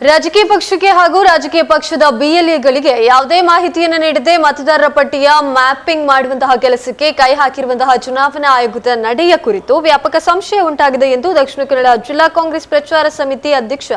ರಾಜಕೀಯ ಪಕ್ಷಕ್ಕೆ ಹಾಗೂ ರಾಜಕೀಯ ಪಕ್ಷದ ಬಿಎಲ್ಎಗಳಿಗೆ ಯಾವುದೇ ಮಾಹಿತಿಯನ್ನು ನೀಡದೆ ಮತದಾರರ ಪಟ್ಟಿಯ ಮ್ಯಾಪಿಂಗ್ ಮಾಡುವಂತಹ ಕೆಲಸಕ್ಕೆ ಕೈ ಹಾಕಿರುವಂತಹ ಚುನಾವಣಾ ಆಯೋಗದ ನಡೆಯ ಕುರಿತು ವ್ಯಾಪಕ ಸಂಶಯ ಉಂಟಾಗಿದೆ ಎಂದು ದಕ್ಷಿಣ ಕನ್ನಡ ಜಿಲ್ಲಾ ಕಾಂಗ್ರೆಸ್ ಪ್ರಚಾರ ಸಮಿತಿ ಅಧ್ಯಕ್ಷ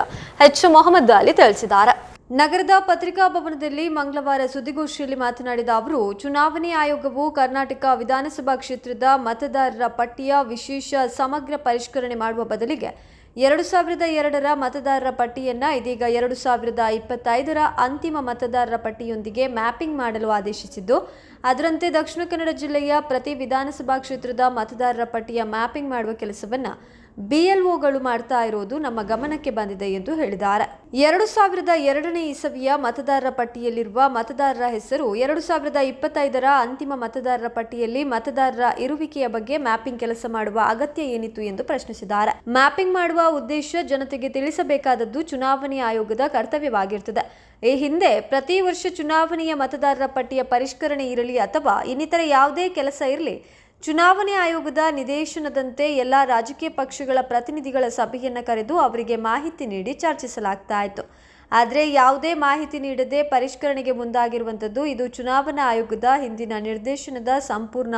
ಎಚ್. ಮೊಹಮ್ಮದ್ ಅಲಿ ತಿಳಿಸಿದ್ದಾರೆ. ನಗರದ ಪತ್ರಿಕಾ ಭವನದಲ್ಲಿ ಮಂಗಳವಾರ ಸುದ್ದಿಗೋಷ್ಠಿಯಲ್ಲಿ ಮಾತನಾಡಿದ ಅವರು, ಚುನಾವಣೆ ಆಯೋಗವು ಕರ್ನಾಟಕ ವಿಧಾನಸಭಾ ಕ್ಷೇತ್ರದ ಮತದಾರರ ಪಟ್ಟಿಯ ವಿಶೇಷ ಸಮಗ್ರ ಪರಿಷ್ಕರಣೆ ಮಾಡುವ ಬದಲಿಗೆ ಎರಡು ಸಾವಿರದ ಎರಡರ ಮತದಾರರ ಪಟ್ಟಿಯನ್ನು ಇದೀಗ ಎರಡು ಸಾವಿರದ ಇಪ್ಪತ್ತೈದರ ಅಂತಿಮ ಮತದಾರರ ಪಟ್ಟಿಯೊಂದಿಗೆ ಮ್ಯಾಪಿಂಗ್ ಮಾಡಲು ಆದೇಶಿಸಿದ್ದು, ಅದರಂತೆ ದಕ್ಷಿಣ ಕನ್ನಡ ಜಿಲ್ಲೆಯ ಪ್ರತಿ ವಿಧಾನಸಭಾ ಕ್ಷೇತ್ರದ ಮತದಾರರ ಪಟ್ಟಿಯ ಮ್ಯಾಪಿಂಗ್ ಮಾಡುವ ಕೆಲಸವನ್ನ ಬಿಎಲ್ಒಗಳು ಮಾಡ್ತಾ ಇರೋದು ನಮ್ಮ ಗಮನಕ್ಕೆ ಬಂದಿದೆ ಎಂದು ಹೇಳಿದ್ದಾರೆ. ಎರಡು ಸಾವಿರದ ಎರಡನೇ ಇಸವಿಯ ಮತದಾರರ ಪಟ್ಟಿಯಲ್ಲಿರುವ ಮತದಾರರ ಹೆಸರು ಎರಡು ಸಾವಿರದ ಇಪ್ಪತ್ತೈದರ ಅಂತಿಮ ಮತದಾರರ ಪಟ್ಟಿಯಲ್ಲಿ ಮತದಾರರ ಇರುವಿಕೆಯ ಬಗ್ಗೆ ಮ್ಯಾಪಿಂಗ್ ಕೆಲಸ ಮಾಡುವ ಅಗತ್ಯ ಏನಿತ್ತು ಎಂದು ಪ್ರಶ್ನಿಸಿದ್ದಾರೆ. ಮ್ಯಾಪಿಂಗ್ ಮಾಡುವ ಉದ್ದೇಶ ಜನತೆಗೆ ತಿಳಿಸಬೇಕಾದದ್ದು ಚುನಾವಣೆ ಆಯೋಗದ ಕರ್ತವ್ಯವಾಗಿರುತ್ತದೆ ಈ ಹಿಂದೆ ಪ್ರತಿ ವರ್ಷ ಚುನಾವಣೆಯ ಮತದಾರರ ಪಟ್ಟಿಯ ಪರಿಷ್ಕರಣೆ ಇರಲಿ ಅಥವಾ ಇನ್ನಿತರ ಯಾವುದೇ ಕೆಲಸ ಇರಲಿ ಚುನಾವಣೆ ಆಯೋಗದ ನಿರ್ದೇಶನದಂತೆ ಎಲ್ಲ ರಾಜಕೀಯ ಪಕ್ಷಗಳ ಪ್ರತಿನಿಧಿಗಳ ಸಭೆಯನ್ನು ಕರೆದು ಅವರಿಗೆ ಮಾಹಿತಿ ನೀಡಿ ಚರ್ಚಿಸಲಾಗ್ತಾ ಇತ್ತು. ಆದರೆ ಯಾವುದೇ ಮಾಹಿತಿ ನೀಡದೆ ಪರಿಷ್ಕರಣೆಗೆ ಮುಂದಾಗಿರುವಂಥದ್ದು ಇದು ಚುನಾವಣಾ ಆಯೋಗದ ಹಿಂದಿನ ನಿರ್ದೇಶನದ ಸಂಪೂರ್ಣ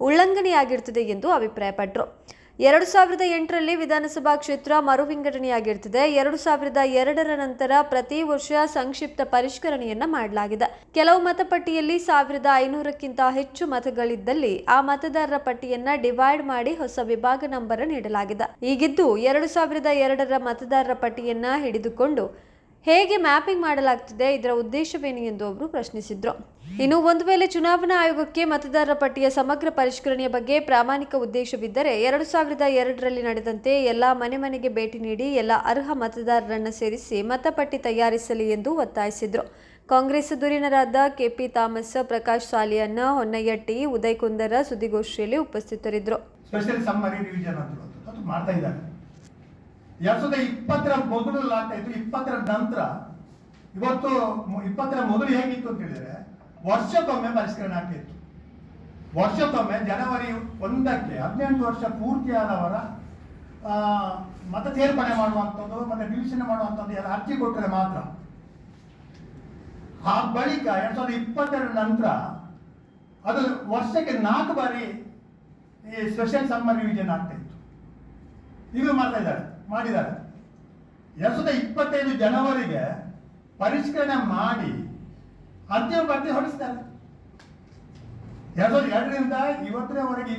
ಉಲ್ಲಂಘನೆಯಾಗಿರುತ್ತದೆ ಎಂದು ಅಭಿಪ್ರಾಯಪಟ್ಟರು ಎರಡು ಸಾವಿರದ ಎಂಟರಲ್ಲಿ ವಿಧಾನಸಭಾ ಕ್ಷೇತ್ರ ಮರು ವಿಂಗಡಣೆಯಾಗಿರ್ತದೆ ಎರಡು ಸಾವಿರದ ಎರಡರ ನಂತರ ಪ್ರತಿ ವರ್ಷ ಸಂಕ್ಷಿಪ್ತ ಪರಿಷ್ಕರಣೆಯನ್ನ ಮಾಡಲಾಗಿದೆ. ಕೆಲವು ಮತಪಟ್ಟಿಯಲ್ಲಿ ಸಾವಿರದ ಐನೂರಕ್ಕಿಂತ ಹೆಚ್ಚು ಮತಗಳಿದ್ದಲ್ಲಿ ಆ ಮತದಾರರ ಪಟ್ಟಿಯನ್ನ ಡಿವೈಡ್ ಮಾಡಿ ಹೊಸ ವಿಭಾಗ ನಂಬರ್ ನೀಡಲಾಗಿದೆ. ಈಗಿದ್ದು ಎರಡು ಸಾವಿರದ ಎರಡರ ಮತದಾರರ ಪಟ್ಟಿಯನ್ನ ಹಿಡಿದುಕೊಂಡು ಹೇಗೆ ಮ್ಯಾಪಿಂಗ್ ಮಾಡಲಾಗ್ತಿದೆ ಇದರ ಉದ್ದೇಶವೇನು ಎಂದು ಅವರು ಪ್ರಶ್ನಿಸಿದರು. ಇನ್ನು ಒಂದು ವೇಳೆ ಚುನಾವಣಾ ಆಯೋಗಕ್ಕೆ ಮತದಾರರ ಪಟ್ಟಿಯ ಸಮಗ್ರ ಪರಿಷ್ಕರಣೆಯ ಬಗ್ಗೆ ಪ್ರಾಮಾಣಿಕ ಉದ್ದೇಶವಿದ್ದರೆ ಎರಡು ಸಾವಿರದ ಎರಡರಲ್ಲಿ ನಡೆದಂತೆ ಎಲ್ಲ ಮನೆ ಮನೆಗೆ ಭೇಟಿ ನೀಡಿ ಎಲ್ಲ ಅರ್ಹ ಮತದಾರರನ್ನು ಸೇರಿಸಿ ಮತಪಟ್ಟಿ ತಯಾರಿಸಲಿ ಎಂದು ಒತ್ತಾಯಿಸಿದರು. ಕಾಂಗ್ರೆಸ್ ಧುರೀಣರಾದ ಕೆಪಿ ಥಾಮಸ್ ಪ್ರಕಾಶ್ ಸಾಲಿಯನ್ನ ಹೊನ್ನಯ್ಯ ಟಿ ಉದಯ್ ಕುಂದರ ಸುದ್ದಿಗೋಷ್ಠಿಯಲ್ಲಿ ಉಪಸ್ಥಿತರಿದ್ದರು. ಎರಡ್ ಸಾವಿರದ ಇಪ್ಪತ್ತರ ಮೊದಲು ಆಗ್ತಾ ಆಯ್ತು ಇಪ್ಪತ್ತರ ನಂತರ. ಇವತ್ತು ಇಪ್ಪತ್ತರ ಮೊದಲು ಹೇಗಿತ್ತು ಅಂತ ಹೇಳಿದ್ರೆ, ವರ್ಷಕ್ಕೊಮ್ಮೆ ಪರಿಷ್ಕರಣೆ ಆಗ್ತಾ ಇತ್ತು. ವರ್ಷಕ್ಕೊಮ್ಮೆ ಜನವರಿ ಒಂದಕ್ಕೆ, ಹದಿನೆಂಟು ವರ್ಷ ಪೂರ್ತಿಯಾದವರ ಮತ ಸೇರ್ಪಡೆ ಮಾಡುವಂಥದ್ದು, ಮತ್ತೆ ಡಿವಿಷನ್ ಮಾಡುವಂಥದ್ದು, ಎಲ್ಲ ಅರ್ಜಿ ಕೊಟ್ಟರೆ ಮಾತ್ರ. ಆ ಬಳಿಕ ಎರಡ್ ಸಾವಿರದ ಇಪ್ಪತ್ತೆರಡು ನಂತರ, ಅದು ವರ್ಷಕ್ಕೆ ನಾಲ್ಕು ಬಾರಿ ಈ ಸ್ಪೆಷಲ್ ಸಮ್ಮರ್ ರಿವಿಷನ್ ಆಗ್ತಾ ಇತ್ತು. ಇದು ಮಾಡ್ತಾ ಇದ್ದಾರೆ. ಮಾಡಿದ್ದಾರೆ. ಎರಡ್ ಇಪ್ಪತ್ತೈದು ಜನವರಿಗೆ ಪರಿಷ್ಕರಣೆ ಮಾಡಿ ಅಂತಿಮ ಪಟ್ಟಿ ಹೊರಡಿಸ್ತಾರೆ. ಎರಡ್ ಸಾವಿರದ ಎರಡರಿಂದ ಇವತ್ತಿನವರೆಗೆ